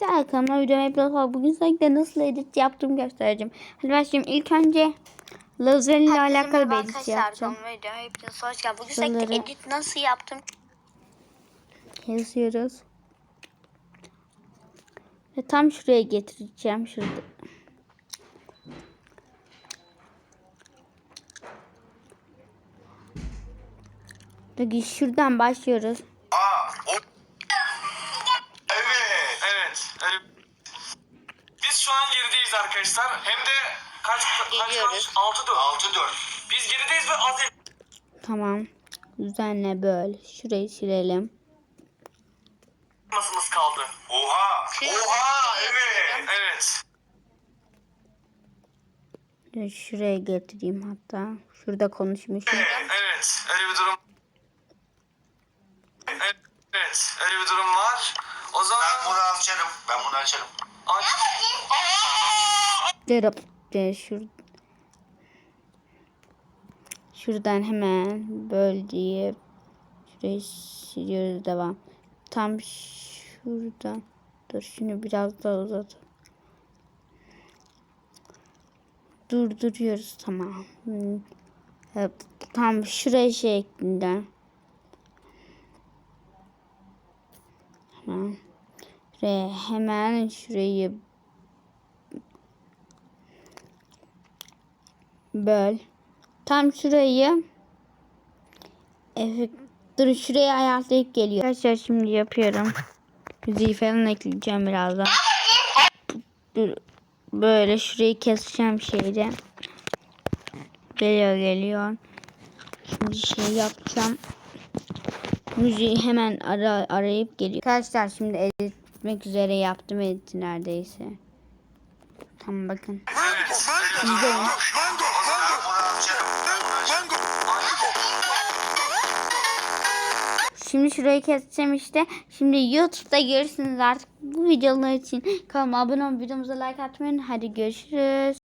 İşte kanalıma videomu yapıyorlar. Bugün sizlere nasıl edit yaptığımı göstereceğim. Hadi başlayayım. İlk önce lazer ile alakalı bir edit yapacağım. Videomu hepiniz hoş geldiniz. Bugün sizlere edit nasıl yaptım Yazıyoruz. Ve tam şuraya getireceğim. Şurada. Peki şuradan başlıyoruz. Aa, o... Biz şu an gerideyiz arkadaşlar. Hem de kaç kaç Geliyoruz. kaç? 6 4. 6 4. Biz gerideyiz ve az Tamam. Düzenle böl. Şurayı silelim. elmasımız kaldı. Oha. Kıyafet Oha yapıyorum. evet. Evet. Dur Şuraya getireyim hatta. Şurada konuşmuşum. Evet. Öyle bir durum. Evet. Evet. Öyle bir durum var. O zaman Ben bunu açarım. Ben bunu açarım. Aç. Dırıp de şur Şuradan hemen böl diye şurayı siliyoruz devam. Tam şuradan. Dur şunu biraz daha uzat. Durduruyoruz tamam. Tam şuraya şeklinden. Hemen. Şuraya hemen şurayı böl. Tam şurayı evet dur şuraya ayarlayıp geliyor. Arkadaşlar şimdi yapıyorum. Müziği falan ekleyeceğim birazdan. Böyle şurayı keseceğim şeyde. Geliyor geliyor. Şimdi şey yapacağım. Müziği hemen ara, arayıp geliyor. Arkadaşlar şimdi edit etmek üzere yaptım editi neredeyse. Tamam bakın. İzleyin. Şimdi şurayı keseceğim işte. Şimdi YouTube'da görürsünüz artık bu videolar için. Kanalıma abone olmayı, videomuza like atmayı. Hadi görüşürüz.